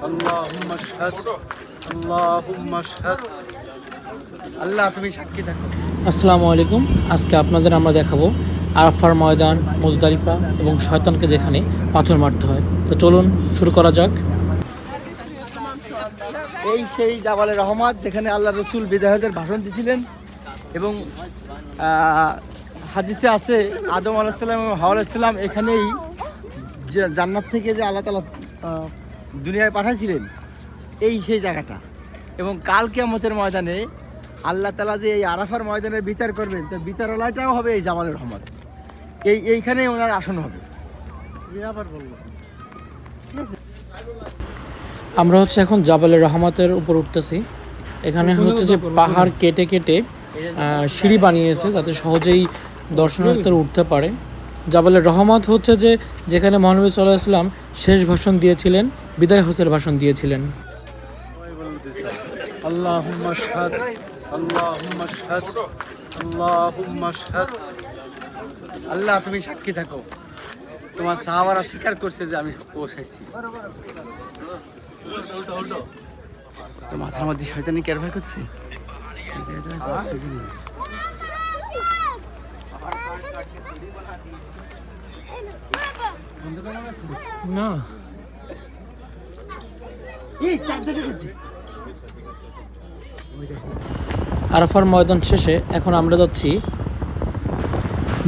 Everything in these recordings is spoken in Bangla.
اللهم اشهد اللهم اشهد আল্লাহ তুমি সাক্ষী থাকো আসসালামু আলাইকুম আজকে আপনাদের আমরা দেখাবো আরাফার ময়দান মুজদালিফা এবং শয়তানকে যেখানে পাথর মারতে হয় তো চলুন শুরু করা যাক এই সেই জাবালে রহমত যেখানে আল্লাহ রসুল বিদায়দের ভাষণ দিছিলেন এবং আহ, হাদিসে আছে আদম আলাহিসাল্লাম এবং হাওয়া আলাহিসাল্লাম এখানেই যে জান্নাত থেকে যে আল্লাহ তালা আহ, দুনিয়ায় পাঠাইছিলেন এই সেই জায়গাটা। এবং কাল কিয়ামতের ময়দানে আল্লাহ তালা যে এই আরাফার ময়দানের বিচার করবেন তো বিচারালয়টাও হবে এই জামালের রহমত। এই এইখানেই ওনার আসন হবে। আমরা হচ্ছে এখন জাবালের রহমতের উপর উঠতেছি। এখানে হচ্ছে যে পাহাড় কেটে কেটে সিঁড়ি বানিয়েছে যাতে সহজেই দর্শনার্থীরা উঠতে পারে। জাবালের রহমত হচ্ছে যে যেখানে মহানবী সাল্লাহ ইসলাম শেষ ভাষণ দিয়েছিলেন বিদায় হোসেন ভাষণ দিয়েছিলেন। আল্লাহ তুমি সাক্ষী থাকো। তোমার সাহাবারা স্বীকার করছে যে আমি পৌঁছাইছি। তো মাথার মধ্যে শয়তানি ক্যারভার করছে? না। আরাফার ময়দান শেষে এখন আমরা যাচ্ছি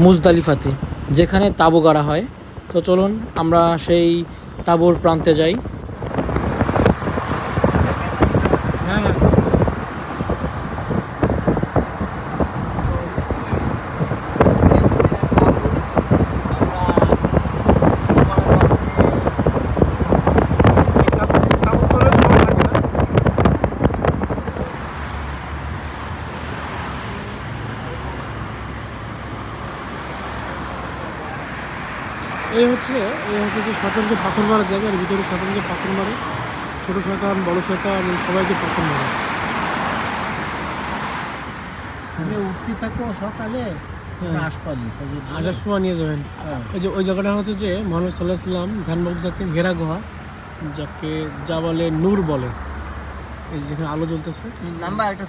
মুজদালিফাতে, যেখানে তাবু গাড়া হয়। তো চলুন, আমরা সেই তাবুর প্রান্তে যাই। এই হচ্ছে এই হচ্ছে যে শয়তানকে পাথর মারার জায়গা আর ভিতরে শয়তানকে পাথর মারে। ছোটো শয়তান বড় শয়তান সবাইকে পাথর মারে। উঠতে থাকো সকালে পালি আসার সময় নিয়ে যাবেন। ওই যে ওই জায়গাটা হচ্ছে যে মোহাম্মদ সাল্লাহ সাল্লাম ধ্যানমগ্ন থাকতেন হেরা গুহা যাকে যা বলে নূর বলে। এই যেখানে আলো জ্বলতেছে। নাম্বার একটা